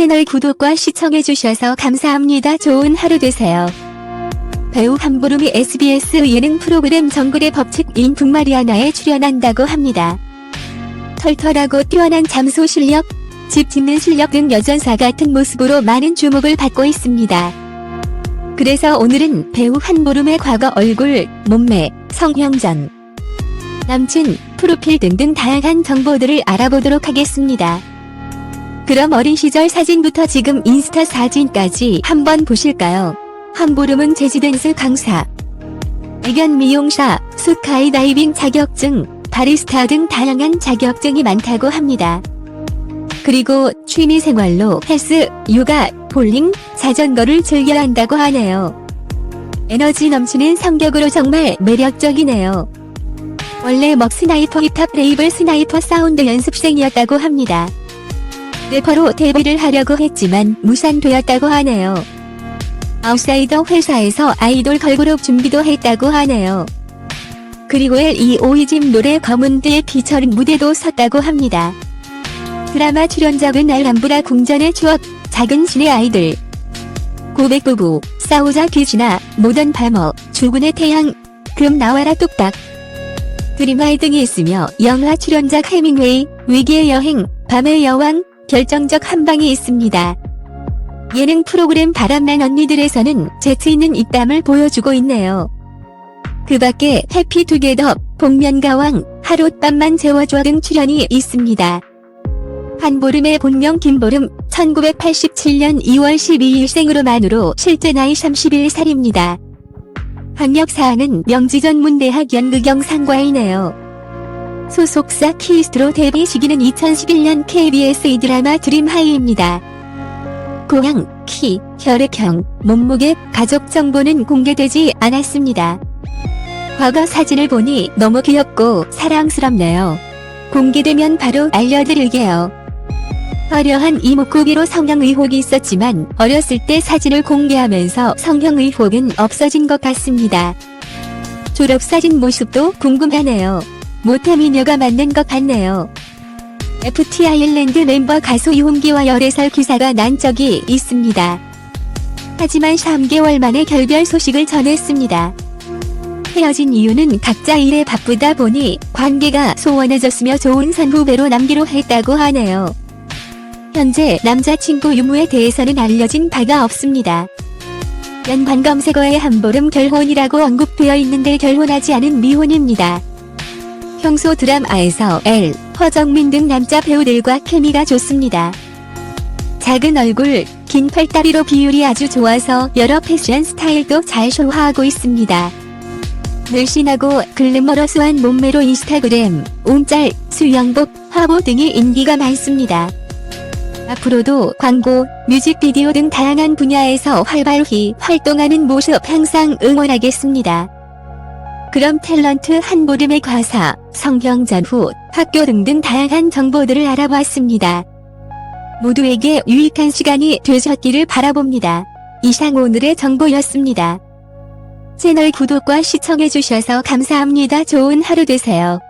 채널 구독과 시청해주셔서 감사합니다. 좋은 하루 되세요. 배우 한보름이 SBS 예능 프로그램 정글의 법칙인 북마리아나에 출연한다고 합니다. 털털하고 뛰어난 잠소 실력, 집 짓는 실력 등 여전사 같은 모습으로 많은 주목을 받고 있습니다. 그래서 오늘은 배우 한보름의 과거 얼굴, 몸매, 성형전, 남친, 프로필 등등 다양한 정보들을 알아보도록 하겠습니다. 그럼 어린 시절 사진부터 지금 인스타 사진까지 한번 보실까요? 한보름은 재즈댄스 강사, 애견 미용사, 스카이 다이빙 자격증, 바리스타 등 다양한 자격증이 많다고 합니다. 그리고 취미 생활로 헬스, 요가, 볼링, 자전거를 즐겨 한다고 하네요. 에너지 넘치는 성격으로 정말 매력적이네요. 원래 먹 스나이퍼 힙합 레이블 스나이퍼 사운드 연습생이었다고 합니다. 래퍼로 데뷔를 하려고 했지만 무산되었다고 하네요. 아웃사이더 회사에서 아이돌 걸그룹 준비도 했다고 하네요. 그리고 L.E. 오이집 노래 검은띠의 피처링 무대도 섰다고 합니다. 드라마 출연작은 알람브라 궁전의 추억, 작은 신의 아이들, 고백부부, 싸우자 귀신아, 모던 발머, 주군의 태양, 금 나와라 뚝딱, 드림하이 등이 있으며 영화 출연작 해밍웨이, 위기의 여행, 밤의 여왕, 결정적 한방이 있습니다. 예능 프로그램 바람난 언니들에서는 재치 있는 입담을 보여주고 있네요. 그 밖에 해피 투게더, 복면가왕, 하룻밤만 재워줘 등 출연이 있습니다. 한보름의 본명 김보름, 1987년 2월 12일 생으로만으로 실제 나이 31살입니다. 학력사항은 명지전문대학 연극영 상과이네요. 소속사 키스트로 데뷔 시기는 2011년 KBS 이 드라마 드림하이입니다. 고향, 키, 혈액형, 몸무게, 가족 정보는 공개되지 않았습니다. 과거 사진을 보니 너무 귀엽고 사랑스럽네요. 공개되면 바로 알려드릴게요. 화려한 이목구비로 성형 의혹이 있었지만 어렸을 때 사진을 공개하면서 성형 의혹은 없어진 것 같습니다. 졸업사진 모습도 궁금하네요. 모태미녀가 맞는 것 같네요. FT 아일랜드 멤버 가수 이홍기와 열애설 기사가 난 적이 있습니다. 하지만 3개월 만에 결별 소식을 전했습니다. 헤어진 이유는 각자 일에 바쁘다 보니 관계가 소원해졌으며 좋은 선후배로 남기로 했다고 하네요. 현재 남자친구 유무에 대해서는 알려진 바가 없습니다. 연관 검색어에 한보름 결혼이라고 언급되어 있는데 결혼하지 않은 미혼입니다. 평소 드라마에서 L, 허정민 등 남자 배우들과 케미가 좋습니다. 작은 얼굴, 긴 팔다리로 비율이 아주 좋아서 여러 패션 스타일도 잘 소화하고 있습니다. 늘씬하고 글래머러스한 몸매로 인스타그램, 움짤, 수영복, 화보 등의 인기가 많습니다. 앞으로도 광고, 뮤직비디오 등 다양한 분야에서 활발히 활동하는 모습 항상 응원하겠습니다. 그럼 탤런트 한보름의 과사, 성경 전후, 학교 등등 다양한 정보들을 알아봤습니다. 모두에게 유익한 시간이 되셨기를 바라봅니다. 이상 오늘의 정보였습니다. 채널 구독과 시청해주셔서 감사합니다. 좋은 하루 되세요.